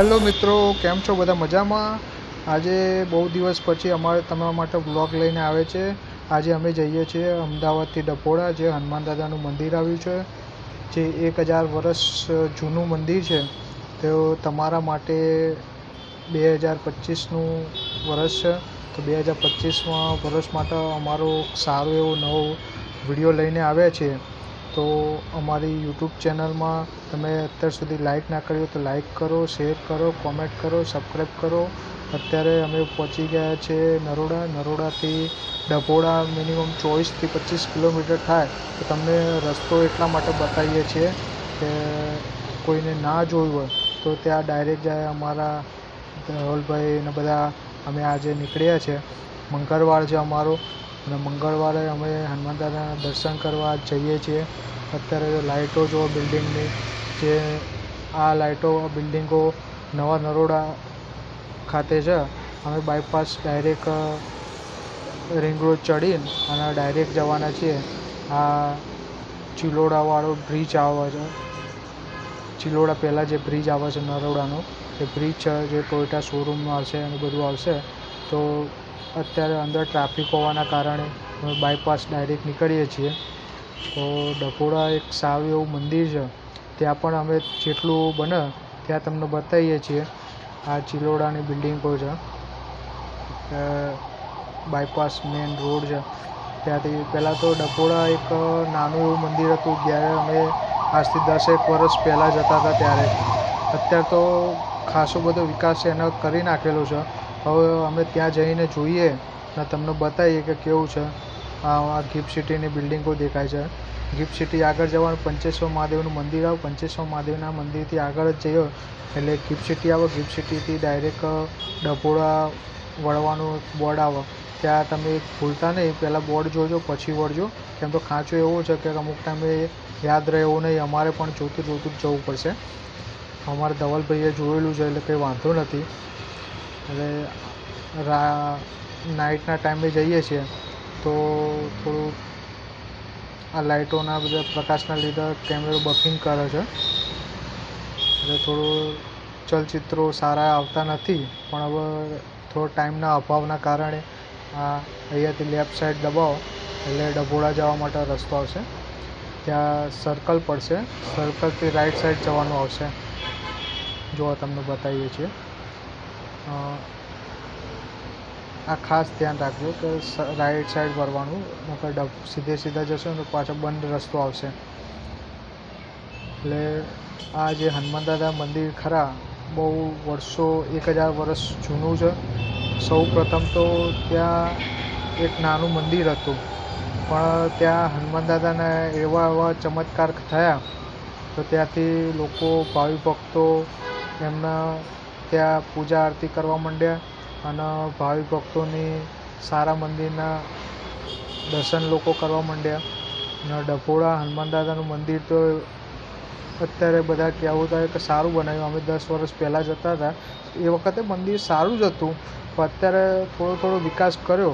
Hello મિત્રો, કેમ છો બધા મજામાં? આજે બહુ દિવસ પછી અમારે તમારા માટે વ્લોગ લઈને આવે છે. આજે અમે જઈએ છીએ અમદાવાદથી ડપોડા જે હનુમાન દાદાનું મંદિર આવ્યું છે, જે એક હજાર વર્ષ જૂનું મંદિર છે. તો તમારા માટે બે હજાર પચીસનું વર્ષ છે. તો બે હજાર પચીસમાં વર્ષ માટે અમારો સારો એવો નવો વીડિયો લઈને આવ્યા છીએ. તો અમારી યુટ્યુબ ચેનલમાં તમે અત્યાર સુધી લાઇક ના કરી હોય તો લાઇક કરો, શેર કરો, કોમેન્ટ કરો, સબસ્ક્રાઈબ કરો. અત્યારે અમે પહોંચી ગયા છે નરોડા. નરોડાથી ડભોળા મિનિમમ ચોવીસથી પચીસ કિલોમીટર થાય. તો તમને રસ્તો એટલા માટે બતાવીએ છીએ કે કોઈને ના જોયું હોય તો ત્યાં ડાયરેક્ટ જાય અમારા રાહુલભાઈ ને બધા અમે આજે નીકળ્યા છે. મંગળવાર છે અમારો. અને મંગળવારે અમે હનુમાન દાદાના દર્શન કરવા જઈએ છીએ. અત્યારે લાઇટો જુઓ બિલ્ડિંગની, જે આ લાઇટો બિલ્ડિંગો નવા નરોડા ખાતે છે, અમે બાયપાસ ડાયરેક્ટ રિંગ રોડ ચડીને અને ડાયરેક્ટ જવાના છીએ. આ ચિલોડાવાળો બ્રિજ આવે છે. ચિલોડા પહેલાં જે બ્રિજ આવે છે નરોડાનો, એ બ્રિજ છે જે ટોયોટા શોરૂમમાં આવશે અને બધું આવશે. તો અત્યારે અંદર ટ્રાફિક હોવાના કારણે બાયપાસ ડાયરેક્ટ નીકળીએ છીએ. તો ડભોળા એક સારું એવું મંદિર છે. ત્યાં પણ અમે જેટલું બને ત્યાં તમને બતાવીએ છીએ. આ ચિલોડાની બિલ્ડિંગો છે. બાયપાસ મેઇન રોડ છે. ત્યાંથી પહેલાં તો ડભોળા એક નાનું એવું મંદિર હતું, જ્યારે અમે આજથી દસેક વર્ષ પહેલાં જતા હતા ત્યારે. અત્યારે તો ખાસો બધો વિકાસ એનો કરી નાખેલો છે. હવે અમે ત્યાં જઈને જોઈએ અને તમને બતાવીએ કે કેવું છે. આ ગિફ્ટ સિટીની બિલ્ડિંગો દેખાય છે. ગિફ્ટ સિટી આગળ જવાનું પંચેશ્વર મહાદેવનું મંદિર આવે. પંચેશ્વર મહાદેવના મંદિરથી આગળ જ જઈએ. એટલે ગિફ્ટ સિટી આવે. ગિફ્ટ સિટીથી ડાયરેક્ટ ડભોળા વળવાનું બોર્ડ આવે. ત્યાં તમે ભૂલતા નહીં. પહેલાં બોર્ડ જોજો, પછી વળજો. કેમ તો ખાંચો એવો છે કે અમુક ટાઈમે યાદ રહે એવું નહીં. અમારે પણ જોતું જોતું જવું પડશે. અમારે ધવલભાઈએ જોયેલું છે, એટલે કંઈ વાંધો નથી. એટલે રા નાઇટના ટાઈમે જઈએ છીએ, તો થોડું આ લાઇટોના બધા પ્રકાશના લીધે કેમેરો બફિંગ કરે છે. એટલે થોડું ચલચિત્રો સારા આવતા નથી, પણ હવે થોડો ટાઈમના અભાવના કારણે આ અહીંયાથી લેફ્ટ સાઈડ દબાવો, એટલે ડભોળા જવા માટે રસ્તો આવશે. ત્યાં સર્કલ પડશે સર્કલથી રાઈટ સાઈડ જવાનું આવશે. જો તમને બતાવીએ છીએ. આ ખાસ ધ્યાન રાખજો કે રાઈટ સાઈડ વળવાનું નકર ડબ, સીધે સીધા જશો ને પાછો બંધ રસ્તો આવશે. એટલે આ જે હનુમાન દાદા મંદિર ખરા, બહુ વર્ષો, એક હજાર વર્ષ જૂનું છે. સૌ પ્રથમ તો ત્યાં એક નાનું મંદિર હતું. પણ ત્યાં હનુમાન દાદાના એવા એવા ચમત્કાર થયા, તો ત્યાંથી લોકો ભાવિ ભક્તો એમના ત્યાં પૂજા આરતી કરવા માંડ્યા અને ભાવિ ભક્તોની સારા મંદિરના દર્શન લોકો કરવા માંડ્યા. અને ડભોળા હનુમાન દાદાનું મંદિર તો અત્યારે બધા કહેવું થાય કે સારું બનાવ્યું. અમે દસ વર્ષ પહેલાં જતા હતા. એ વખતે મંદિર સારું જ હતું, પણ અત્યારે થોડો થોડો વિકાસ કર્યો.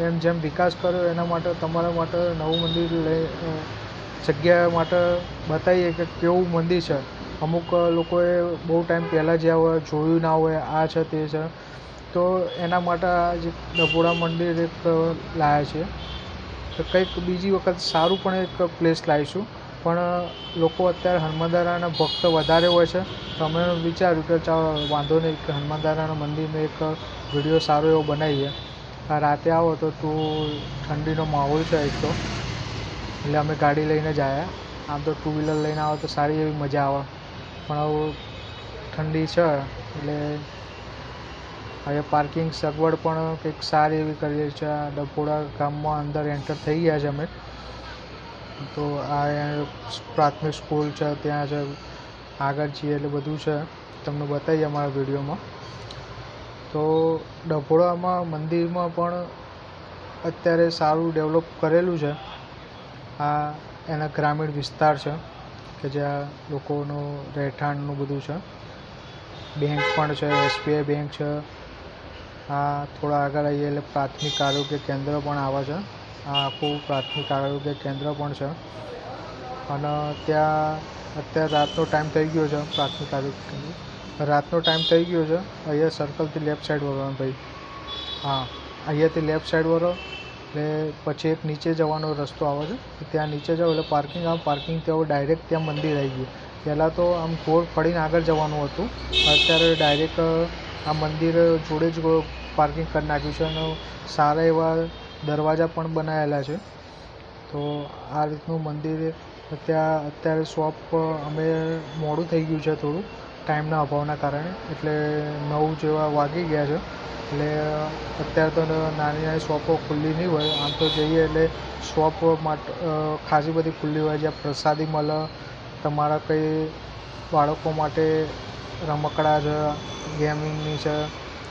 એમ જેમ વિકાસ કર્યો, એના માટે તમારા માટે નવું મંદિર લઈ જગ્યા માટે બતાવીએ કે કેવું મંદિર છે. અમુક લોકોએ બહુ ટાઈમ પહેલાં જ્યાં હોય, જોયું ના હોય, આ છે, તે છે. તો એના માટે આ જે ડભોળા મંદિર એક લાવ્યા છે. તો કંઈક બીજી વખત સારું પણ એક પ્લેસ લાવીશું. પણ લોકો અત્યારે હનુમાનદારાના ભક્ત વધારે હોય છે. તો અમે વિચાર્યું કે ચાલો, વાંધો નહીં કે હનુમાનદારાના મંદિરનો એક વીડિયો સારો એવો બનાવીએ. રાતે આવો તો તું ઠંડીનો માહોલ છે એક તો. એટલે અમે ગાડી લઈને જ આવ્યા આમ તો ટુ વ્હીલર લઈને આવો તો સારી એવી મજા આવે. પણ હવે ઠંડી છે, એટલે હવે પાર્કિંગ સગવડ પણ કંઈક સારી એવી કરીએ છે આ ડભોળા ગામમાં અંદર એન્ટર થઈ ગયા છે અમે. તો આ પ્રાથમિક સ્કૂલ છે, ત્યાં છે, આગળ છીએ એટલે બધું છે. તમને બતાવીએ અમારા વિડીયોમાં. તો ડભોળામાં મંદિરમાં પણ અત્યારે સારું ડેવલપ કરેલું છે. આ એના ગ્રામીણ વિસ્તાર છે. કે જ્યાં લોકોનું રહેઠાણનું બધું છે. બેંક પણ છે, એસબીઆઈ બેંક છે. આ થોડા આગળ આવીએ એટલે પ્રાથમિક આરોગ્ય કેન્દ્ર પણ આવે છે. આ આખું પ્રાથમિક આરોગ્ય કેન્દ્ર પણ છે. અને ત્યાં અત્યારે રાતનો ટાઈમ થઈ ગયો છે પ્રાથમિક આરોગ્ય કેન્દ્ર. રાતનો ટાઈમ થઈ ગયો છે. અહીંયા સર્કલથી લેફ્ટ સાઈડ વળવાનું ભાઈ. હા, અહીંયાથી લેફ્ટ સાઈડ વળો. એટલે પછી એક નીચે જવાનો રસ્તો આવે છે. ત્યાં નીચે જાઓ એટલે પાર્કિંગ આવે. પાર્કિંગ ત્યાં ડાયરેક્ટ ત્યાં મંદિર આવી ગયું. પહેલાં તો આમ ગોળ ફળીને આગળ જવાનું હતું. અત્યારે ડાયરેક્ટ આ મંદિર જોડે જ પાર્કિંગ કરી નાખ્યું છે અને સારા એવા દરવાજા પણ બનાવેલા છે. તો આ રીતનું મંદિર, ત્યાં અત્યારે શોપ અમે મોડું થઈ ગયું છે થોડું. ટાઈમના અભાવના કારણે. એટલે નવ જેવા વાગી ગયા છે. એટલે અત્યારે તો નાની નાની શોપો ખુલ્લી નહીં હોય. આમ તો જઈએ એટલે શોપ માટે ખાસી બધી ખુલ્લી હોય જ્યાં પ્રસાદી મળે, તમારા કંઈ બાળકો માટે રમકડા છે, ગેમિંગની છે,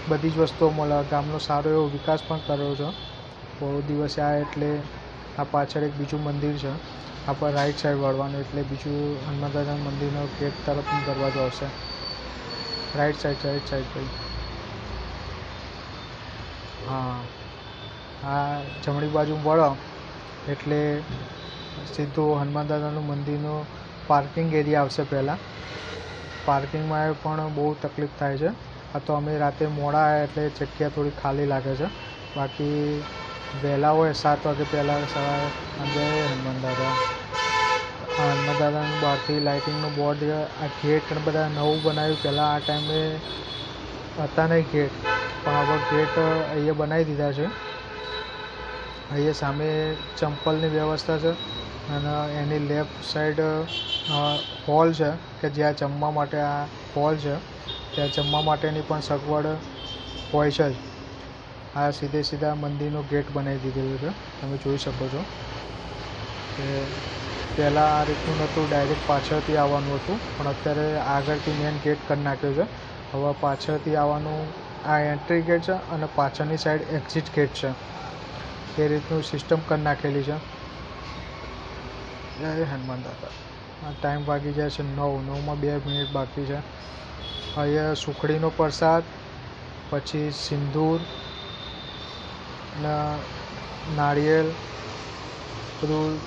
બધી જ વસ્તુઓ મળે. ગામનો સારો એવો વિકાસ પણ કર્યો છે. બહુ દિવસે આ એટલે આ પાછળ એક બીજું મંદિર છે. આપણે રાઈટ સાઈડ વળવાનું એટલે બીજું હનુમાન મંદિરનો ગેટ તરફ દરવાજો આવશે. રાઈટ સાઈડ રાઈટ સાઈડ ભાઈ. હા. આ જમણી બાજુ વળો એટલે સીધું હનુમાન દાદાનું મંદિરનું પાર્કિંગ એરિયા આવશે પહેલાં. પાર્કિંગમાં પણ બહુ તકલીફ થાય છે. આ તો અમે રાતે મોડા એટલે જગ્યા થોડી ખાલી લાગે છે. બાકી વહેલા હોય, સાત વાગે પહેલાં સવારે જય હનુમાન દાદા હનુમાન દાદાનું બહારથી લાઇટિંગનું બોર્ડ આ ગેટ અને બધા નવું બનાવ્યું. પહેલાં આ ટાઈમે હતા નહીં ગેટ પણ હવે ગેટ અહીંયા બનાવી દીધા છે. અહીંયા સામે ચંપલની વ્યવસ્થા છે અને એની લેફ્ટ સાઈડ હોલ છે કે જ્યાં જમવા માટે આ હોલ છે. ત્યાં જમવા માટેની પણ સગવડ હોય છે જ. આ સીધે સીધા મંદિરનો ગેટ બનાવી દીધેલો છે. તમે જોઈ શકો છો કે પહેલાં આ રીતનું નહોતું, ડાયરેક્ટ પાછળથી આવવાનું હતું. પણ અત્યારે આગળથી મેન ગેટ કરી નાખ્યો છે. હવે પાછળથી આવવાનું, આ એન્ટ્રી ગેટ છે અને પાછળની સાઈડ એક્ઝિટ ગેટ છે. એ રીતનું સિસ્ટમ કરી નાખેલી છે. જય હનુમાન દાદા. આ ટાઈમ વાગી જાય છે નવ. નવમાં બે મિનિટ બાકી છે. અહીંયા સુખડીનો પ્રસાદ, પછી સિંદૂર ને નાળિયેર બધું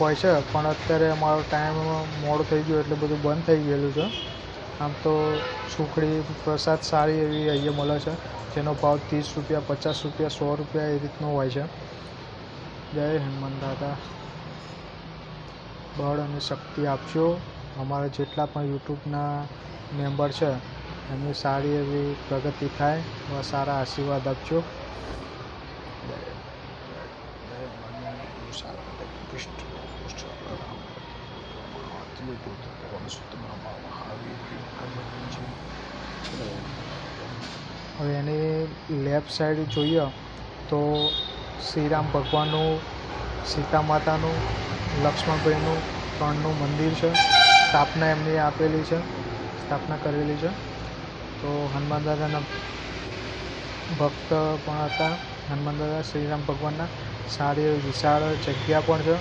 હોય છે, પણ અત્યારે અમારો ટાઈમ મોડો થઈ ગયો, એટલે બધું બંધ થઈ ગયેલું છે. આમ તો સુખડી પ્રસાદ સારી એવી અહીંયા મળે છે, જેનો ભાવ ત્રીસ રૂપિયા, પચાસ રૂપિયા, સો રૂપિયા એ રીતનો હોય છે. જય હનુમાન દાદા. બળ અને શક્તિ આપજો. અમારા જેટલા પણ યુટ્યુબના મેમ્બર છે, એમની સારી એવી પ્રગતિ થાય, એવા સારા આશીર્વાદ આપજો. હવે એની લેફ્ટ સાઈડ જોઈએ તો શ્રીરામ ભગવાનનું સીતા માતાનું લક્ષ્મણભાઈનું ત્રણનું મંદિર છે સ્થાપના એમની આપેલી છે સ્થાપના કરેલી છે તો હનુમાન દાદાના ભક્ત પણ હતા હનુમાન દાદા શ્રીરામ ભગવાનના સારી એવી વિશાળ જગ્યા પણ છે.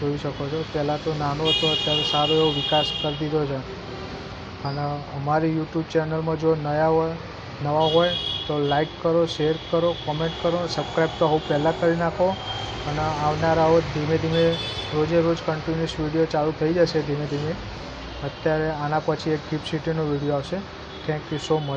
જોઈ શકો છો. પહેલાં તો નાનો હતો, અત્યારે સારો એવો વિકાસ કરી દીધો છે. અને અમારી યુટ્યુબ ચેનલમાં જો નયા હોય, નવા હોય, તો લાઈક કરો, શેર કરો, કોમેન્ટ કરો, સબસ્ક્રાઈબ તો હું પહેલાં કરી નાખો. અને આવનારાઓ ધીમે ધીમે રોજે રોજ કન્ટિન્યુઅસ વીડિયો ચાલુ થઈ જશે ધીમે ધીમે. અત્યારે આના પછી એક ગિફ્ટ સિટીનો વીડિયો આવશે. Thank you so much